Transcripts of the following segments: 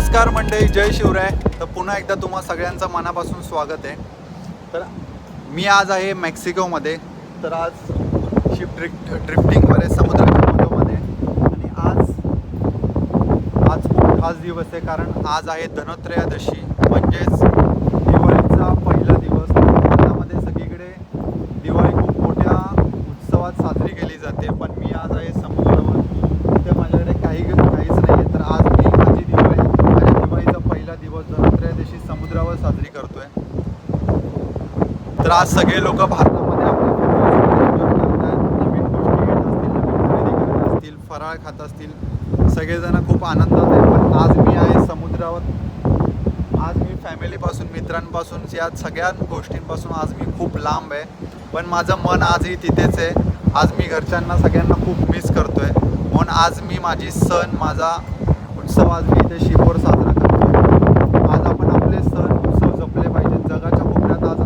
नमस्कार मंडळी जय शिवराय. तर पुन्हा एकदा तुम्हा सगळ्यांचं मनापासून स्वागत आहे. तर मी आज आहे मेक्सिकोमध्ये. तर आज शिप ड्रिफ्ट ड्रिफ्टिंगवर आहे समुद्रामध्ये आणि आज आज खूप खास दिवस आहे कारण आज आहे धनोत्रयोदशी. म्हणजेच दिवाळीचा पहिला दिवस भारतामध्ये सगळीकडे दिवाळी खूप मोठ्या उत्सवात साजरी केली जाते पण मी आज आहे समुद्रावर तिथे माझ्याकडे काही काहीच नाही आहे तर आज मी माझी दिवाळी माझ्या दिवाळीचा पहिला दिवस धनोत्रयोदशी समुद्रावर साजरी करतोय तर आज सगळे लोक भारतामध्ये नवीन गोष्टी घेत असतील नवीन खरेदी करत असतील फराळ खात असतील सगळेजण खूप आनंदात आहे पण आज मी आहे समुद्रावर. आज मी फॅमिलीपासून मित्रांपासून या सगळ्या गोष्टींपासून आज मी खूप लांब आहे. पण माझं मन आजही तिथेच आहे. आज मी घरच्यांना सगळ्यांना खूप मिस करतोय. म्हणून आज मी माझी सण माझा उत्सव आज मी इथे शिपोर साजरा करतोय आज आपण आपले सण उत्सव जपले पाहिजेत जगाच्या कोपऱ्यात आज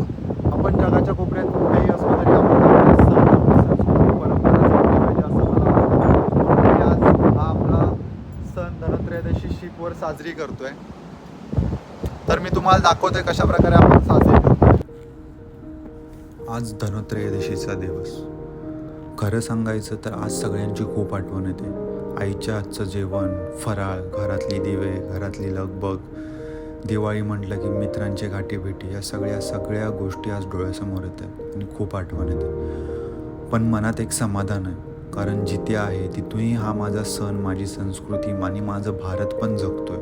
आपण जगाच्या कोपऱ्यात कुठेही असलो तरी आपण आपले सण आपली संस्कृती परंपरा जपली पाहिजे असं मला वाटतं म्हणून मी आज हा आपला सण धनत्रयोदशी साजरी करतोय. तर मी तुम्हाला दाखवतोय कशा प्रकारे आपण साजरी करतोय. आज धनत्रयोदशीचा दिवस. खरं सांगायचं तर आज सगळ्यांची खूप आठवण येते. आईच्या आजचं जेवण फराळ घरातली दिवे घरातली लगबग दिवाळी म्हटलं की मित्रांची गाठीभेटी या सगळ्या सगळ्या गोष्टी आज डोळ्यासमोर येतात आणि खूप आठवण येते. पण मनात एक समाधान आहे. कारण जिथे आहे तिथूनही हा माझा सण माझी संस्कृती आणि माझं भारत पण जगतोय.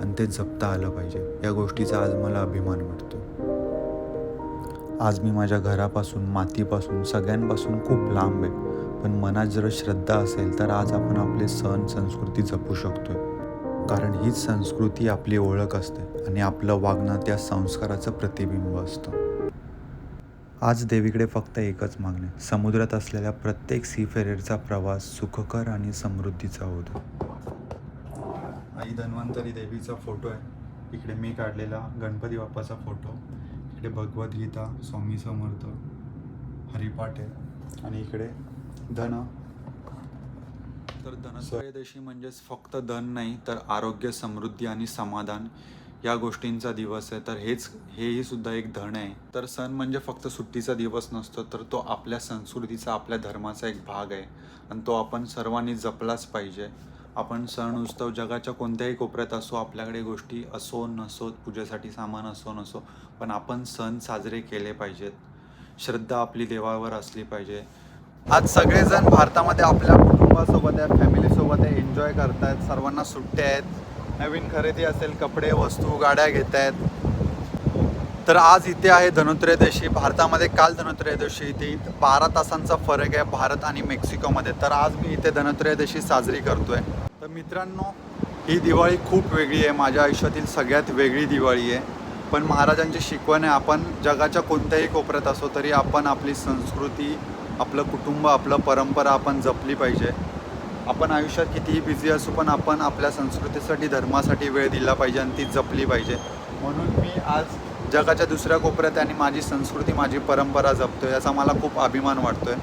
आणि ते जपता आलं पाहिजे. या गोष्टीचा आज मला अभिमान वाटतो. आज मी माझ्या घरापासून मातीपासून सगळ्यांपासून खूप लांब आहे. पण मनात जर श्रद्धा असेल तर आज आपण आपले सण संस्कृती जपू शकतोय. कारण हीच संस्कृती आपली ओळख असते आणि आपलं वागणं त्या संस्काराचं प्रतिबिंब असतं. आज देवीकडे फक्त एकच मागणे समुद्रात असलेल्या प्रत्येक सीफेरेरचा प्रवास सुखकर आणि समृद्धीचा होतो. आई धन्वंतरी देवीचा फोटो आहे. इकडे मी काढलेला गणपती बाप्पाचा फोटो इकडे भगवद्गीता स्वामी समर्थ हरिपाठ आहे आणि इकडे धन. तर धनत्रयोदशी म्हणजेच फक्त धन नाही तर आरोग्य समृद्धी आणि समाधान या गोष्टींचा दिवस आहे तर हेच हेही सुद्धा एक धन आहे. तर सण म्हणजे फक्त सुट्टीचा दिवस नसतो तर तो आपल्या संस्कृतीचा आपल्या धर्माचा एक भाग आहे. आणि तो आपण सर्वांनी जपलाच पाहिजे. आपण सण उत्सव जगाच्या कोणत्याही कोपऱ्यात असो आपल्याकडे गोष्टी असो नसो पूजेसाठी सामान असो नसो पण आपण सण साजरे केले पाहिजेत. श्रद्धा आपली देवावर असली पाहिजे. आज सगळेजण भारतामध्ये आपल्या कुटुंबासोबत आहे फॅमिलीसोबत आहे एन्जॉय करतायत सर्वांना सुट्ट्या आहेत. नवीन खरेदी असेल कपडे वस्तू गाड्या घेत आहेत. तर आज इथे आहे धनुत्रयोदशी भारतामध्ये काल धनुत्रयोदशी इथे बारा तासांचा फरक आहे भारत आणि मेक्सिकोमध्ये. तर आज मी इथे धनुत्रयोदशी साजरी करतोय. तर मित्रांनो ही दिवाळी खूप वेगळी आहे. माझ्या आयुष्यातील सगळ्यात वेगळी दिवाळी आहे. पण महाराजांची शिकवण आहे. आपण जगाच्या कोणत्याही कोपऱ्यात असो तरी आपण आपली संस्कृती आपलं कुटुंब आपलं परंपरा आपण जपली पाहिजे. आपण आयुष्यात कितीही बिझी असू पण आपण आपल्या संस्कृतीसाठी धर्मासाठी वेळ दिला पाहिजे आणि ती जपली पाहिजे. म्हणून मी आज जगाच्या दुसऱ्या कोपऱ्यात आणि माझी संस्कृती माझी परंपरा जपतोय याचा मला खूप अभिमान वाटतोय.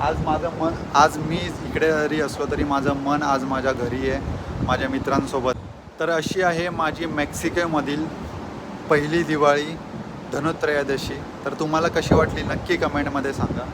आज माझं मन आज मी इकडे जरी असलो तरी माझं मन आज माझ्या घरी आहे माझ्या मित्रांसोबत. तर अशी आहे माझी मेक्सिकोमधील पहिली दिवाळी धनुत्रयोदशी. तर तुम्हाला कशी वाटली? नक्की कमेंटमध्ये सांगा.